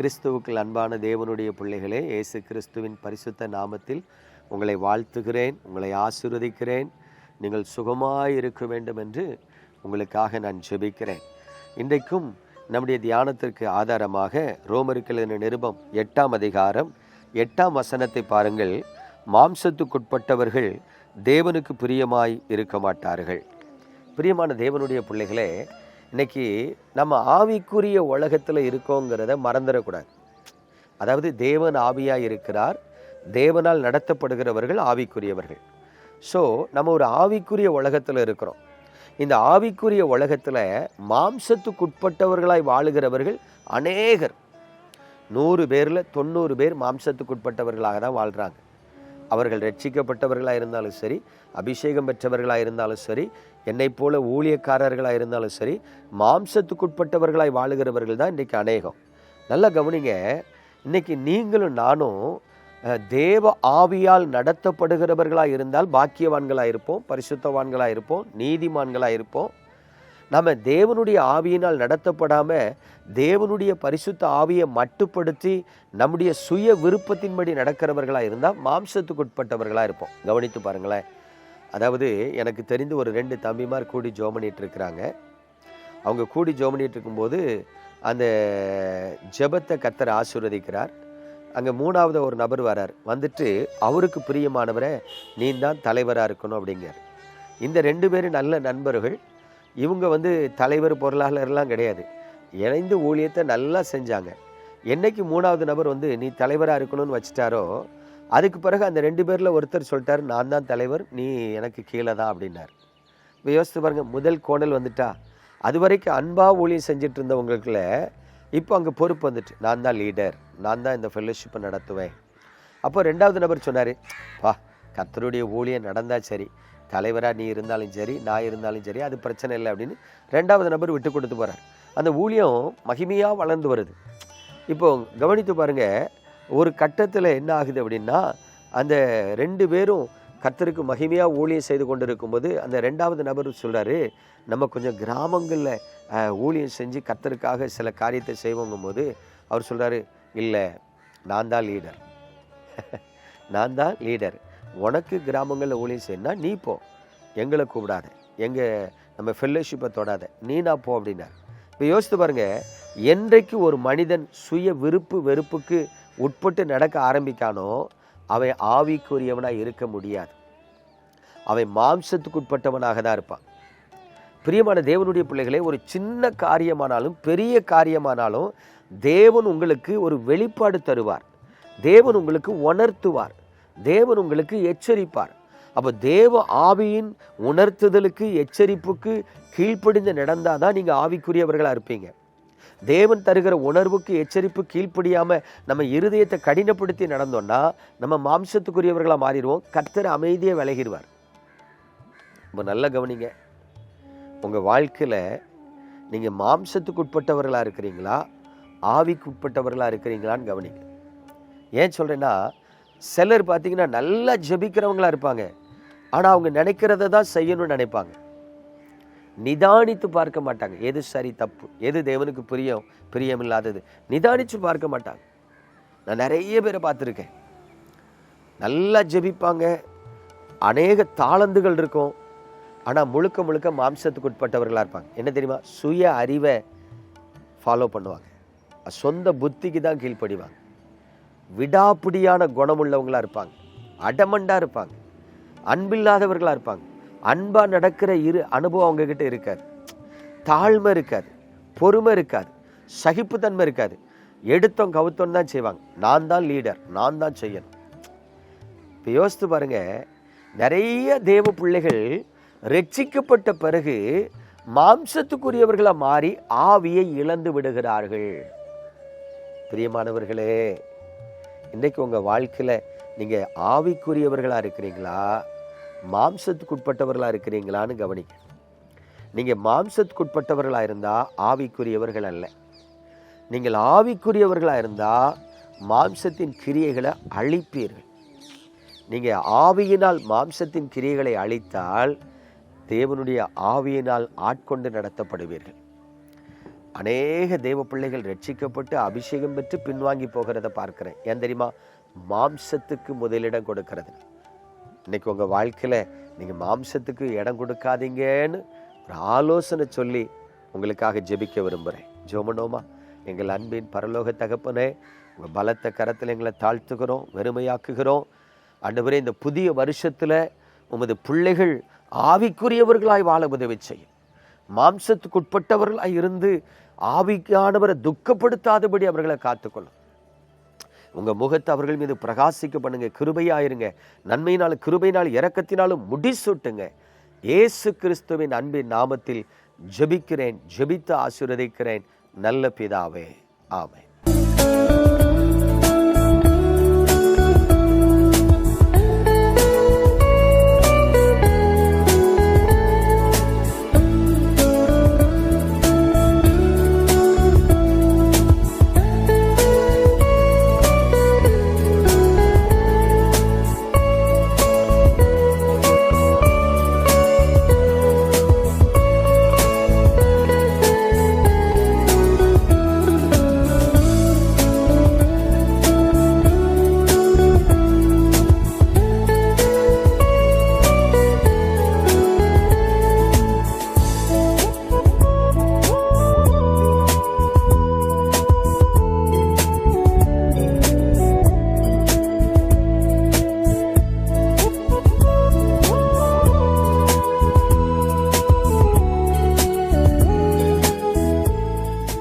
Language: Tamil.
கிறிஸ்துவுக்குள் அன்பான தேவனுடைய பிள்ளைகளே இயேசு கிறிஸ்துவின் பரிசுத்த நாமத்தில் உங்களை வாழ்த்துகிறேன் உங்களை ஆசிர்வதிக்கிறேன். நீங்கள் சுகமாய் இருக்க வேண்டும் என்று உங்களுக்காக நான் ஜெபிக்கிறேன். இன்றைக்கும் நம்முடைய தியானத்திற்கு ஆதாரமாக ரோமருக்களின் நிருபம் எட்டாம் அதிகாரம் எட்டாம் வசனத்தை பாருங்கள். மாம்சத்துக்குட்பட்டவர்கள் தேவனுக்கு பிரியமாய் இருக்க மாட்டார்கள். பிரியமான தேவனுடைய பிள்ளைகளே இன்னைக்கு நம்ம ஆவிக்குரிய உலகத்தில் இருக்கோங்கிறத மறந்துடக்கூடாது. அதாவது தேவன் ஆவியாக இருக்கிறார் தேவனால் நடத்தப்படுகிறவர்கள் ஆவிக்குரியவர்கள். ஸோ நம்ம ஒரு ஆவிக்குரிய உலகத்தில் இருக்கிறோம். இந்த ஆவிக்குரிய உலகத்தில் மாம்சத்துக்குட்பட்டவர்களாய் வாழுகிறவர்கள் அநேகர். நூறு பேரில் தொண்ணூறு பேர் மாம்சத்துக்குட்பட்டவர்களாக தான் வாழ்கிறாங்க அவர்கள் ரட்சிக்கப்பட்டவர்களாக இருந்தாலும் சரி அபிஷேகம் பெற்றவர்களாக இருந்தாலும் சரி என்னைப் போல ஊழியக்காரர்களாக இருந்தாலும் சரி மாம்சத்துக்குட்பட்டவர்களாய் வாழுகிறவர்கள் தான் இன்றைக்கி அநேகம். நல்லா கவனிங்க இன்னைக்கு நீங்களும் நானும் தேவ ஆவியால் நடத்தப்படுகிறவர்களாக இருந்தால் பாக்கியவான்களாக இருப்போம் பரிசுத்தவான்களாக இருப்போம் நீதிமான்களாக இருப்போம். நம்ம தேவனுடைய ஆவியினால் நடத்தப்படாமல் தேவனுடைய பரிசுத்த ஆவியை மட்டுப்படுத்தி நம்முடைய சுய விருப்பத்தின்படி நடக்கிறவர்களாக இருந்தால் மாம்சத்துக்குட்பட்டவர்களாக இருப்போம். கவனித்து பாருங்களேன். அதாவது எனக்கு தெரிந்து ஒரு ரெண்டு தம்பிமார் கூடி ஜோம் பண்ணிட்டு இருக்கிறாங்க அவங்க கூடி ஜோம் பண்ணிட்டு இருக்கும்போது அந்த ஜெபத்தை கத்தர் ஆசீர்வதிக்கிறார். அங்கே மூணாவது ஒரு நபர் வரார். வந்துட்டு அவருக்கு பிரியமானவரை நீ தான் தலைவராக இருக்கணும் அப்படிங்கிறார். இந்த ரெண்டு பேரும் நல்ல நண்பர்கள். இவங்க வந்து தலைவர் பொருளாளர்லாம் கிடையாது. இணைந்து ஊழியத்தை நல்லா செஞ்சாங்க. என்னைக்கு மூணாவது நபர் வந்து நீ தலைவராக இருக்கணும்னு வச்சிட்டாரோ அதுக்கு பிறகு அந்த ரெண்டு பேரில் ஒருத்தர் சொல்லிட்டார் நான் தான் தலைவர் நீ எனக்கு கீழே தான் அப்படின்னார். இப்போ யோசித்து பாருங்கள் முதல் கோணல் வந்துட்டா. அது வரைக்கும் அன்பாக ஊழியம் செஞ்சுட்டு இருந்தவங்களுக்குள்ள இப்போ அங்கே பொறுப்பு வந்துட்டு நான் தான் லீடர் நான் தான் இந்த ஃபெல்லோஷிப்பை நடத்துவேன். அப்போ ரெண்டாவது நபர் சொன்னார் வா கத்தருடைய ஊழியம் நடந்தால் சரி தலைவராக நீ இருந்தாலும் சரி நான் இருந்தாலும் சரி அது பிரச்சனை இல்லை அப்படின்னு ரெண்டாவது நபர் விட்டு கொடுத்து போகிறார் அந்த ஊழியம் மகிமையாக வளர்ந்து வருது. இப்போ கவனித்து பாருங்கள் ஒரு கட்டத்தில் என்ன ஆகுது அப்படின்னா அந்த ரெண்டு பேரும் கத்தருக்கு மகிமையாக ஊழியம் செய்து கொண்டு இருக்கும்போது அந்த ரெண்டாவது நபர் சொல்கிறாரு நம்ம கொஞ்சம் கிராமங்களில் ஊழியம் செஞ்சு கத்தருக்காக சில காரியத்தை செய்வோங்கும் போது அவர் சொல்கிறாரு இல்லை நான் தான் லீடர் நான் தான் லீடர் உனக்கு கிராமங்களில் ஊழியம் செய்யணும் நீ போ. எங்களை கூப்பிடாத. எங்கள் நம்ம ஃபெல்லோஷிப்பை தொடாத. நீ நான் போ அப்படின்னார். இப்போ யோசித்து பாருங்கள் என்றைக்கு ஒரு மனிதன் சுய விருப்பு வெறுப்புக்கு உட்பட்டு நடக்க ஆரம்பிக்கானோ அவன் ஆவிக்குரியவனாக இருக்க முடியாது. அவன் மாம்சத்துக்கு உட்பட்டவனாக தான் இருப்பான். பிரியமான தேவனுடைய பிள்ளைகளே ஒரு சின்ன காரியமானாலும் பெரிய காரியமானாலும் தேவன் உங்களுக்கு ஒரு வெளிப்பாடு தருவார். தேவன் உங்களுக்கு உணர்த்துவார். தேவன் உங்களுக்கு எச்சரிப்பார். அப்போ தேவ ஆவியின் உணர்த்துதலுக்கு எச்சரிப்புக்கு கீழ்ப்படிந்து நடந்தாதான் நீங்கள் ஆவிக்குரியவர்களாக இருப்பீங்க. தேவன் தருகிற உணர்வுக்கு எச்சரிப்பு கீழ்ப்படியாமல் நம்ம இருதயத்தை கடினப்படுத்தி நடந்தோம்னா நம்ம மாம்சத்துக்குரியவர்களாக மாறிடுவோம். கர்த்தர் அமைதியை விலகிடுவார். ரொம்ப நல்லா கவனிங்க. உங்கள் வாழ்க்கையில் நீங்கள் மாம்சத்துக்கு உட்பட்டவர்களாக இருக்கிறீங்களா? ஆவிக்கு உட்பட்டவர்களாக இருக்கிறீங்களான்னு கவனிங்க. ஏன் சொல்கிறேன்னா சிலர் பார்த்தீங்கன்னா நல்லா ஜபிக்கிறவங்களாக இருப்பாங்க. ஆனால் அவங்க நினைக்கிறத தான் செய்யணும்னு நினைப்பாங்க. நிதானித்து பார்க்க மாட்டாங்க. எது சரி தப்பு? எது தேவனுக்கு பிரியம் பிரியமில்லாதது? நிதானித்து பார்க்க மாட்டாங்க. நான் நிறைய பேரை பார்த்துருக்கேன். நல்லா ஜெபிப்பாங்க. அநேக தாளந்துகள் இருக்கும். ஆனால் முழுக்க முழுக்க மாம்சத்துக்கு உட்பட்டவர்களாக இருப்பாங்க. என்ன தெரியுமா? சுய அறிவை ஃபாலோ பண்ணுவாங்க. சொந்த புத்திக்கு தான் கீழ்ப்படிவாங்க. விடாப்பிடியான குணமுள்ளவங்களாக இருப்பாங்க. அடமண்டாக இருப்பாங்க. அன்பில்லாதவர்களாக இருப்பாங்க. அன்பாக நடக்கிற இரு அனுபவம் அவங்க கிட்ட இருக்காது. தாழ்மை இருக்காது. பொறுமை இருக்காது. சகிப்புத்தன்மை இருக்காது. எடுத்தோம் கவுத்தோம் தான் செய்வாங்க. நான் தான் லீடர் நான் தான் செய்யணும். இப்போ யோசித்து பாருங்கள் நிறைய தேவ பிள்ளைகள் ரட்சிக்கப்பட்ட பிறகு மாம்சத்துக்குரியவர்களாக மாறி ஆவியை இழந்து விடுகிறார்கள். பிரியமானவர்களே இன்றைக்கு உங்கள் வாழ்க்கையில் நீங்கள் ஆவிக்குரியவர்களாக இருக்கிறீங்களா? மாம்சத்துக்குட்பட்டவர்களாக இருக்கிறீங்களான்னு கவனிங்க. நீங்கள் மாம்சத்துக்குட்பட்டவர்களாக இருந்தால் ஆவிக்குரியவர்கள் அல்ல. நீங்கள் ஆவிக்குரியவர்களாக இருந்தால் மாம்சத்தின் கிரியைகளை அழிப்பீர்கள். நீங்கள் ஆவியினால் மாம்சத்தின் கிரியைகளை அழித்தால் தேவனுடைய ஆவியினால் ஆட்கொண்டு நடத்தப்படுவீர்கள். அநேக தேவ பிள்ளைகள் ரட்சிக்கப்பட்டு அபிஷேகம் பெற்று பின்வாங்கி போகிறத பார்க்குறேன். ஏன் தெரியுமா? மாம்சத்துக்கு முதலிடம் கொடுக்கிறது. இன்னைக்கு உங்கள் வாழ்க்கையில் நீங்கள் மாம்சத்துக்கு இடம் கொடுக்காதீங்கன்னு ஒரு ஆலோசனை சொல்லி உங்களுக்காக ஜெபிக்க விரும்புகிறேன் ஜோமனோமா எங்கள் அன்பின் பரலோக தகப்பனே உங்கள் பலத்த கரத்தில் எங்களை தாழ்த்துகிறோம் வெறுமையாக்குகிறோம். அன்றுவரே இந்த புதிய வருஷத்தில் உமது பிள்ளைகள் ஆவிக்குரியவர்களாய் வாழ உதவி செய்யும். மாம்சத்துக்குட்பட்டவர்களாய் இருந்து ஆவிக்கானவரை துக்கப்படுத்தாதபடி அவர்களை காத்துக்கொள்ளும். உங்கள் முகத்தை அவர்கள் மீது பிரகாசிக்க பண்ணுங்க கிருபையாயிருங்க. நன்மையினாலும் கிருபையினால் இறக்கத்தினாலும் முடிசூட்டுங்க. இயேசு கிறிஸ்துவின் அன்பின் நாமத்தில் ஜெபிக்கிறேன் ஜெபித்து ஆசீர்வதிக்கிறேன். நல்ல பிதாவே. ஆமென்.